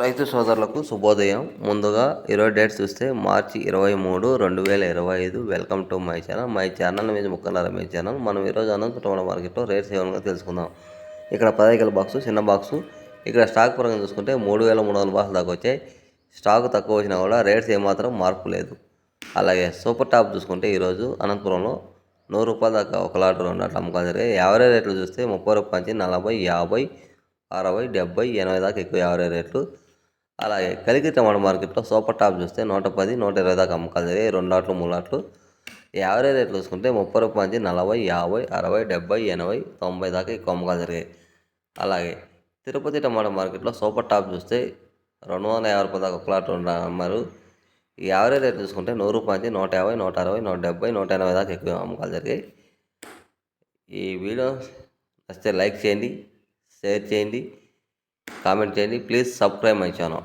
రైతు సోదరులకు శుభోదయం. ముందుగా ఇరవై డేట్ చూస్తే మార్చి ఇరవై మూడు రెండు వేల ఇరవై ఐదు. Welcome to my channel. My channel మీద ముక్కన్నర మీ ఛానల్. మనం ఈరోజు అనంతపురం మార్కెట్లో రేట్స్ ఏమన్నా తెలుసుకుందాం. ఇక్కడ పదైకల బాక్సు చిన్న బాక్సు. ఇక్కడ స్టాక్ పరంగా చూసుకుంటే మూడు వేల మూడు వందల బాక్స్ దాకా వచ్చాయి. స్టాక్ తక్కువ వచ్చినా కూడా రేట్స్ ఏమాత్రం మార్పు లేదు. అలాగే సూపర్ టాప్ చూసుకుంటే ఈరోజు అనంతపురంలో నూరు రూపాయల దాకా ఒక లాట్ రెండు అట్లా అమ్ముకోవాలి జరిగాయి. యావరేజ్ రేట్లు చూస్తే ముప్పై రూపాయల నుంచి నలభై యాభై అరవై డెబ్బై ఎనభై దాకా ఎక్కువ యావరేజ్ రేట్లు. అలాగే కలికి టమాటా మార్కెట్లో సూపర్ టాప్ చూస్తే నూట పది నూట ఇరవై దాకా అమ్మకాలు జరిగాయి రెండు లాట్లు మూడు లాట్లు యావరేజ్ రేట్లు చూసుకుంటే ముప్పై రూపాయల నుంచి నలభై యాభై అరవై డెబ్బై ఎనభై తొంభై దాకా ఎక్కువ అమ్మకాలు జరిగాయి అలాగే తిరుపతి టమాటా మార్కెట్లో సూపర్ టాప్ చూస్తే రెండు వందల యాభై రూపాయల దాకా ఒక లాట్ అమ్మారు. ఈ యావరేజ్ రేట్ చూసుకుంటే నూరు రూపాయల నుంచి నూట యాభై నూట అరవై నూట డెబ్బై నూట ఎనభై దాకా ఎక్కువ అమ్మకాలు జరిగాయి ఈ వీడియో నచ్చితే లైక్ చేయండి షేర్ చేయండి. కామెంట్ చేయండి. Please subscribe my channel